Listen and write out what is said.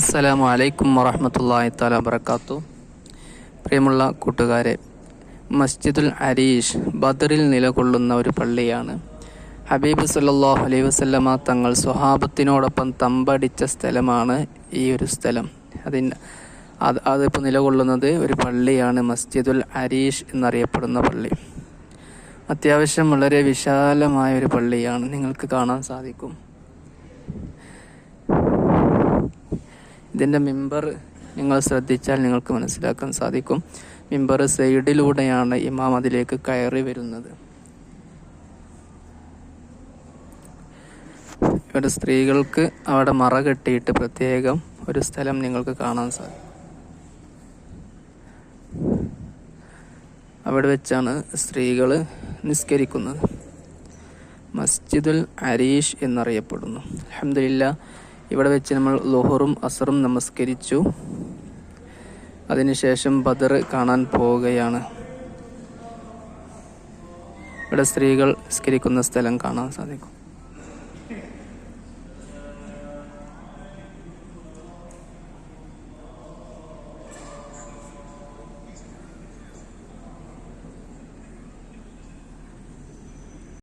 അസ്സലാമു അലൈക്കും വറഹമത്തല്ലാഹി താല വബർക്കാത്തു പ്രിയമുള്ള കൂട്ടുകാരെ മസ്ജിദുൽ അരീഷ് ബദറിൽ നിലകൊള്ളുന്ന ഒരു പള്ളിയാണ്. ഹബീബ് സല്ലാഹു അലൈഹി വസല്ലമ തങ്ങൾ സ്വഹാബത്തിനോടൊപ്പം തമ്പടിച്ച സ്ഥലമാണ് ഈ ഒരു സ്ഥലം. അതിന് അത് അതിപ്പോൾ നിലകൊള്ളുന്നത് ഒരു പള്ളിയാണ് മസ്ജിദുൽ അരീഷ് എന്നറിയപ്പെടുന്ന പള്ളി. അത്യാവശ്യം വളരെ വിശാലമായ ഒരു പള്ളിയാണ്. നിങ്ങൾക്ക് കാണാൻ സാധിക്കും. ഇതിന്റെ മിമ്പർ നിങ്ങൾ ശ്രദ്ധിച്ചാൽ നിങ്ങൾക്ക് മനസ്സിലാക്കാൻ സാധിക്കും. മിമ്പർ സൈഡിലൂടെയാണ് ഇമാം അതിലേക്ക് കയറി വരുന്നത്. ഇവിടെ സ്ത്രീകൾക്ക് അവിടെ മറ കെട്ടിയിട്ട് പ്രത്യേകം ഒരു സ്ഥലം നിങ്ങൾക്ക് കാണാൻ സാധിക്കും. അവിടെ വെച്ചാണ് സ്ത്രീകൾ നിസ്കരിക്കുന്നത്. മസ്ജിദുൽ അരീഷ് എന്നറിയപ്പെടുന്നു. അലഹമില്ല ഇവിടെ വെച്ച് നമ്മൾ ലോഹറും അസറും നമസ്കരിച്ചു. അതിനുശേഷം ബദർ കാണാൻ പോവുകയാണ്. ഇവിടെ സ്ത്രീകൾ നിസ്കരിക്കുന്ന സ്ഥലം കാണാൻ സാധിക്കും.